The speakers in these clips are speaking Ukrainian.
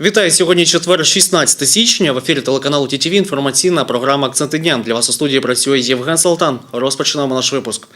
Вітаю сьогодні четвер, 16 січня. В ефірі телеканалу ТТВ інформаційна програма Акценти дня. Для вас у студії працює Євген Салтан. Розпочинаємо наш випуск.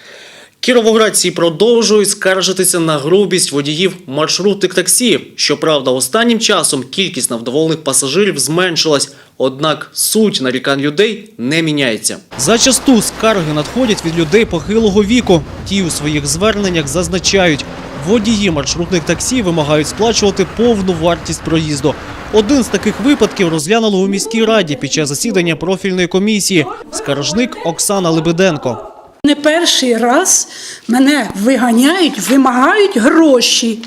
Кіровоградці продовжують скаржитися на грубість водіїв маршрутних таксі. Щоправда, останнім часом кількість невдоволених пасажирів зменшилась. Однак суть нарікань людей не міняється. Зачасту скарги надходять від людей похилого віку. Ті у своїх зверненнях зазначають, водії маршрутних таксі вимагають сплачувати повну вартість проїзду. Один з таких випадків розглянули у міській раді під час засідання профільної комісії. Скаржник Оксана Лебеденко. Не перший раз мене виганяють, вимагають гроші.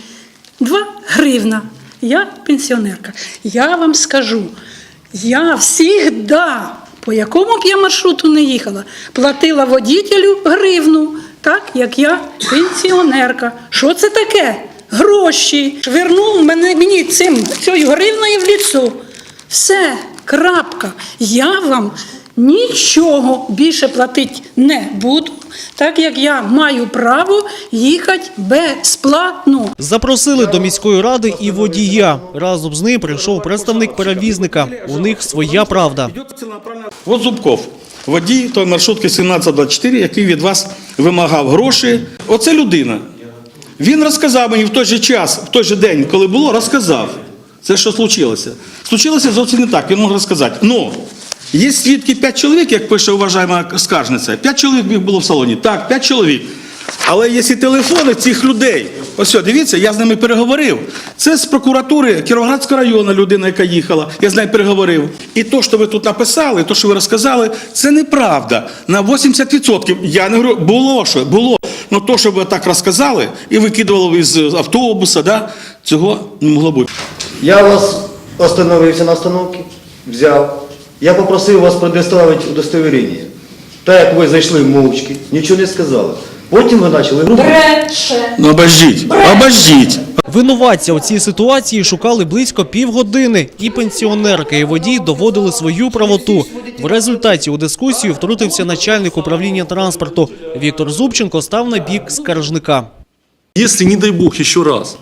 Два гривна. Я пенсіонерка. Я вам скажу, я всігда, по якому б я маршруту не їхала, платила водітелю гривну, так як я пенсіонерка. Що це таке? Гроші. Вернув мене, мені цим цією гривною в ліцо. Все, крапка. Я вам нічого більше платити не буду, так як я маю право їхати безплатно. Запросили до міської ради і водія. Разом з ним прийшов представник перевізника. У них своя правда. От Зубков, водій той маршрутки 1724, який від вас вимагав гроші. Оце людина. Він розказав мені в той же час, в той же день, коли було, розказав. Це що случилося. Случилося зовсім не так, він мог розказати. Но є свідки п'ять чоловік, як пише уважаема скаржниця. П'ять чоловік було в салоні. Так, п'ять чоловік. Але є і телефони цих людей. Ось, дивіться, я з ними переговорив. Це з прокуратури Кіровоградського району людина, яка їхала. Я з нею переговорив. І то, що ви тут написали, то, що ви розказали, це неправда. На 80%. Я не говорю, було що, було. Ну то, що ви так розказали і викидували із автобуса, да, цього не могло бути. Я вас остановився на остановці, взяв. Я попросив вас предоставити удостовірення. Так як ви зайшли мовчки, нічого не сказали. Потім ви почали грубо. Бреше. Ну обождіть, обождіть. Винуватця у цій ситуації шукали близько півгодини, і пенсіонерка і водій доводили свою правоту. В результаті у дискусію втрутився начальник управління транспорту. Віктор Зубченко став на бік скаржника. Якщо, не дай бог, ще раз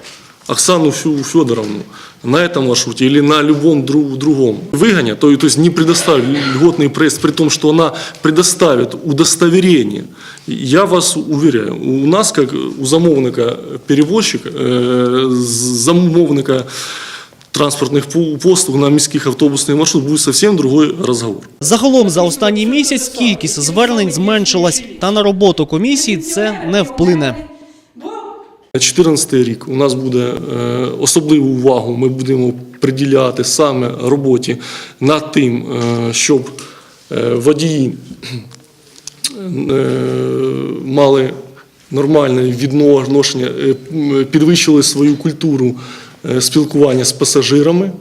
Оксану Фю- Федоровну на этом маршруте или на любом дру- другом выгонят, то, то есть не предоставят льготный проезд, при том, что она предоставит удостоверение, я вас уверяю, у нас, как у замовника перевозчика, э, замовника транспортных по- послуг на міських автобусних маршрутах будет совсем другой разговор. Загалом за останній місяць кількість звернень зменшилась, та на роботу комісії це не вплине. На 14 рік у нас буде е, особливу увагу. Ми будемо приділяти саме роботі над тим, е, щоб е, водії мали нормальне відношення, підвищили свою культуру спілкування з пасажирами.